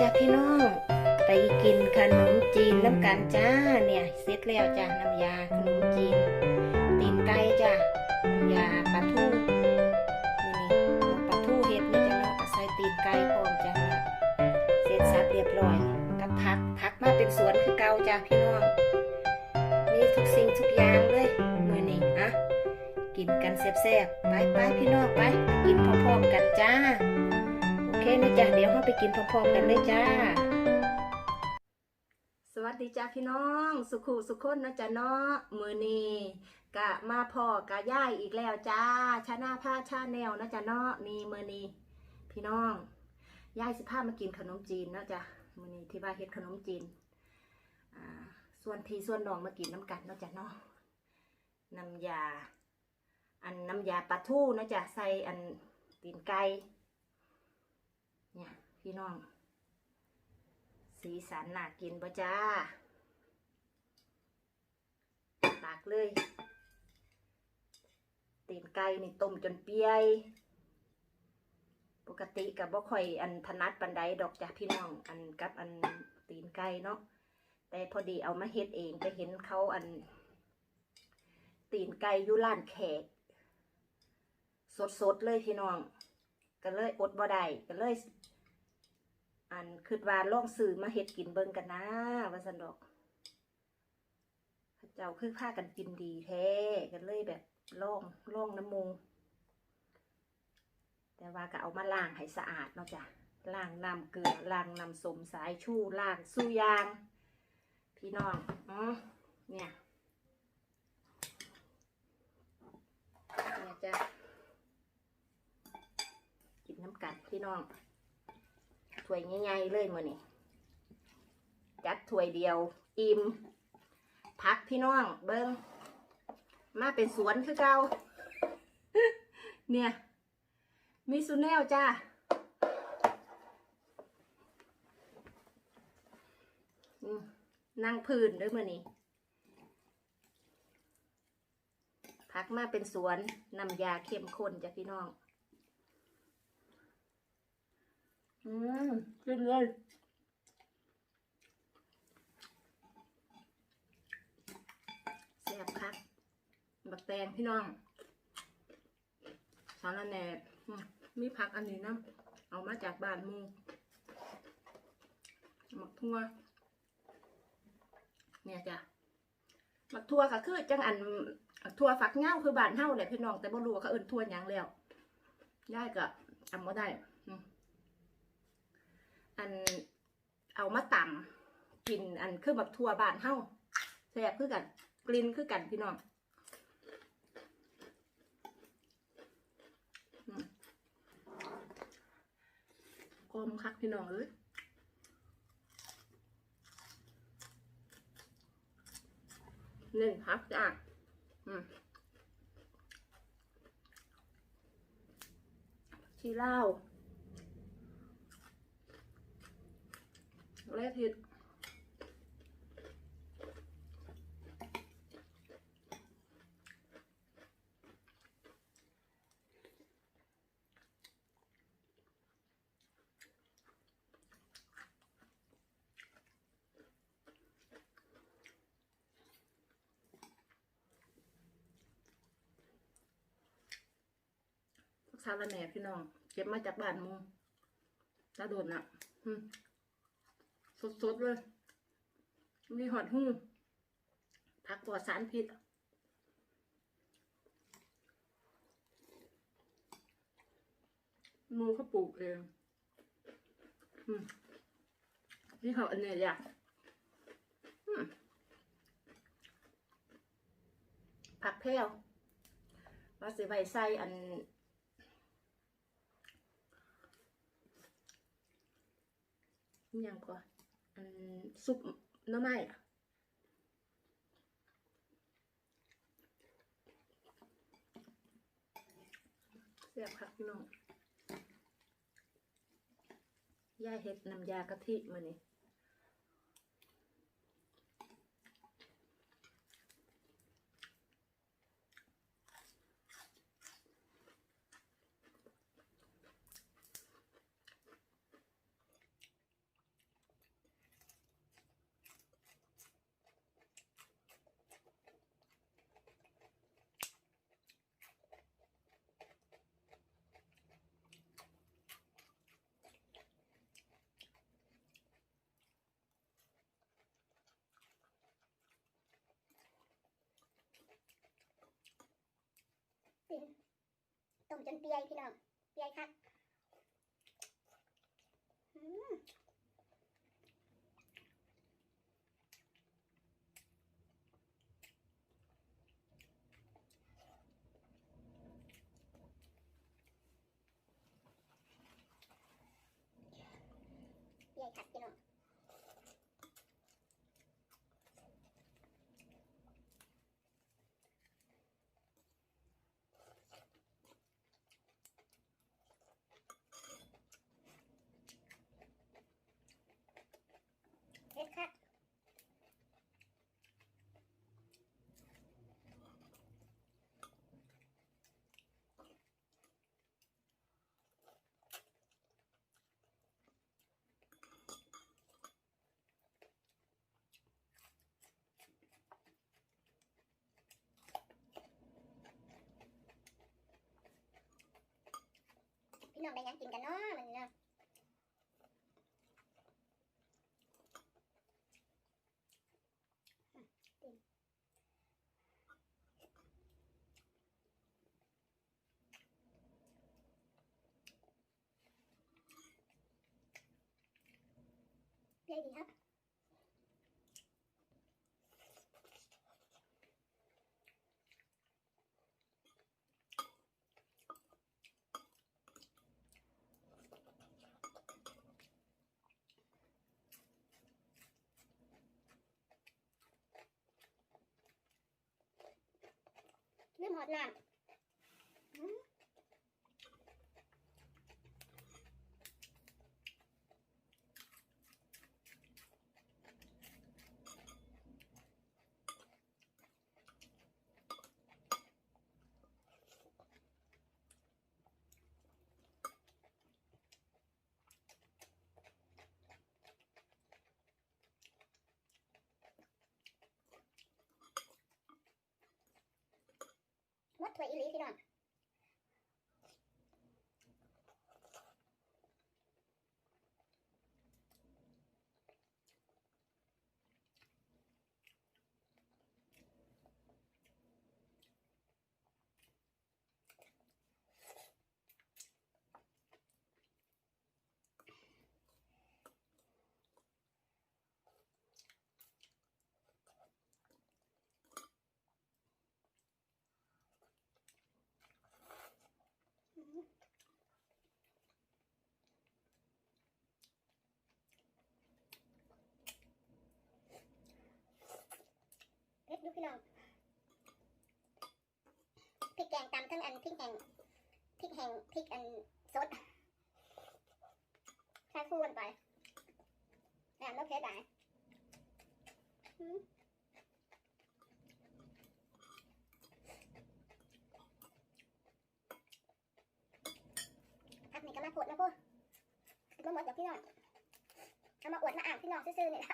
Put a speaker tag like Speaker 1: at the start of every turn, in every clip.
Speaker 1: จ้าพี่น้อง ไปกินขนมจีนน้ำกันจ้าเนี่ยเสร็จแล้วจ้าน้ำยาขนมจีนตีนไก่จ้าน้ำยาปลาทูนี่นี่ปลาทูเฮ็ดนี่จ้าเนาะใส่ตีนไก่พร้อมจ้าเนี่ยเสร็จสับเรียบร้อยกับผักผักมาเป็นสวนคือเก่าจ้าพี่น้องมีทุกสิ่งทุกอย่างเลยมือนี้อะกินกันแซ่บๆไปไปพี่น้องไปไปกินพร้อมๆกันจ้า เคนะจ๊ะเดี๋ยวเราไปกินพร้อมๆกันเลยจ้า สวัสดีจ้าพี่น้อง สุขุสุขคนนะจ๊ะเนาะมือนีกะมาพ่อกะย่ายอีกแล้วจ้าชาหน้าผ้าชาแนวนะจ๊ะเนาะนี่มือนีพี่น้องย่ายสิพามากินขนมจีนนะจ๊ะมือนีที่ว่าเฮ็ดขนมจีนอ่าส่วนพี่ส่วนน้องมากินน้ำกันนะจ๊ะเนาะน้ำยา อันน้ำยาปลาทูนะจ๊ะใส่อันตีนไก่ เนี่ย พี่น้อง สีสันน่ากินปะจ้าตากเลยตีนไก่นี่ต้มจนเปียยปกติกับบ่ค่อยอันถนัดปันไดดอกจ้ะพี่น้อง อันกับอันตีนไก่เนาะแต่พอดีเอามาเฮ็ดเองไปเห็นเขาอัน ตีนไก่อยู่ร้านแขก สดๆเลยพี่น้อง ก็เลยอดบ่ได้ก็เลย อันคิดว่าล่องซื้อมาเฮ็ดกินเบิ่งกันนะว่าซั่นดอกเจ้าคือพากันกินดีแท้ก็เลยแบบล่องล่องน้ำมู แต่ว่าก็เอามาล้างให้สะอาดเนาะจ้ะล้างน้ำเกลือล้างน้ำสมสายชูล้างสู้ยาง พี่น้องอือเนี่ยเนี่ยจ้ะกินน้ำกัดพี่น้อง ถ้วยใหญ่ๆเลยมือนี่จัดถ้วยเดียวอิ่มพักพี่น้องเบิ้งมาเป็นสวนคือเก่าเนี่ย มีสุแนวจ้าอนั่งพื้นด้วยมือนี่พักมาเป็นสวนนำยาเข้มข้นจ้ะพี่น้อง อืมกินเลยแซ่บคักบักแตงพี่น้องสารแหน่มีผักอันนี้นะเอามาจากบ้านมูหมักทั่วเนี่ยจ้ะหมักทั่วก็คือจังอันทั่วฝักเง่าคือบ้านเฮาแหละพี่น้องแต่บ่รู้ว่าเขาเอิ้นทั่วหยังแล้วย่ายก็จำบ่ได้ อันเอามาตำกินอันคือแบบทั่วบ้านเฮาแซ่บคือกันกลิ่นคือกันพี่น้องอืมกลมคักพี่น้องเอ้ยหนึ่งครับจ้าอืมชีเล้า แรกทิดพักซาละแหน่พี่น้อง เก็บมาจากบ้านหมูตาโดนอะ สดๆเลย มีหอดหูผักปลอดสารพิษมูเขาปลูกเองอนี่เขาอันนี้อยากอืมผักแพรวว่าสิไว้ใส่อันอิหยังก่อน ซุปน้ำไม้อะเสียบคักพี่น้องย่าเห็ดน้ำยากะทิมานี่
Speaker 2: จนเปียพี่น้อง เปียคักเปียคักพี่น้อง เฮ็ดค่ะ พี่น้องได้หยังกิ นกันเนาะมันนี้เนาะ เปียดีครับ เริ่มหอดน้ำอืมหมด ถ้วยอีหลีพี่น้อง เผ็ดดูพี่น้องพริกแกงตำทั้งอันพริกแห้งพริกแห้งพริกอันสดใช้คู่กันไปแหนมแล้วเผ็ดได้อืมพักนี่ก็มาปวดนะพวกมาหมดจากพี่น้องเอามาอวดมาอ่านพี่น้องซื่อๆนี่แหละ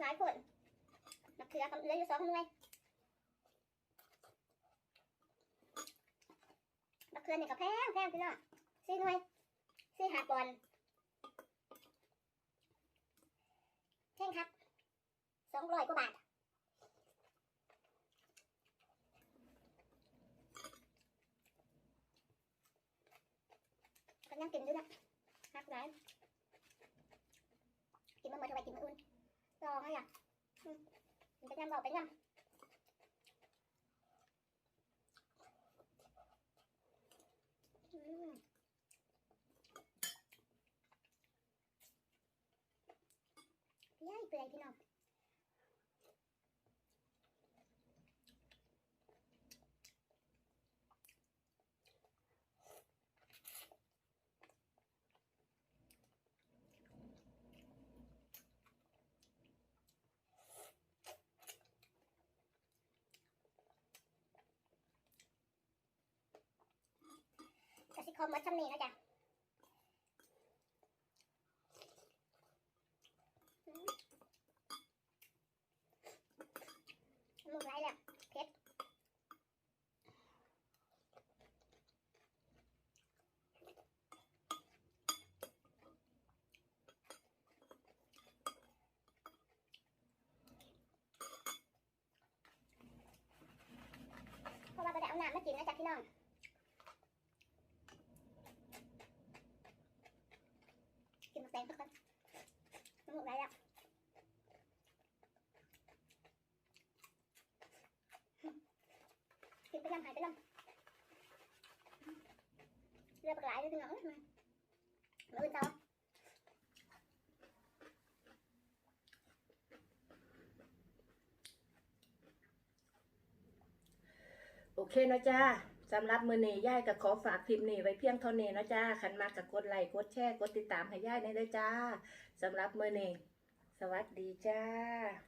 Speaker 2: หลายคนมะเขือกับเลืออยู่สองหน่วยมะเขือนี่ก็แพงแพงพี่น้องสี่หน่วยสี่หาปอนด์แพงครับสองร้อยกว่าบาทก็ยังกินอยู่นะหักหลายกินมาเมื่อเท่าไหร่กินมาอุ่นรอไงอะอืมมันเป็นยำบอกเป็นยำ อืมเปื่อยเปื่อยพี่น้อง คอมมัดชำนีนะจ๊ะมุกไรแล้วเผ็ดเพราะว่าไปได้เอาน้ำมากินนะจ๊ะพี่น้องกินมาแตงสักคนน้ำมูกไหลแล้วกินไปยังหายไปยัง เรือปลากหลายเลยพี่น้องมามาอื่นเตา
Speaker 1: โอเคเนาะจ้าสำหรับมือนี้ย่ายก็ขอฝากคลิปนี้ไว้เพียงเท่านี้เนาะจ้าขันมากกับกดไลค์กดแชร์กดติดตามให้ย่ายได้เลยจ้าสำหรับมือนี้สวัสดีจ้า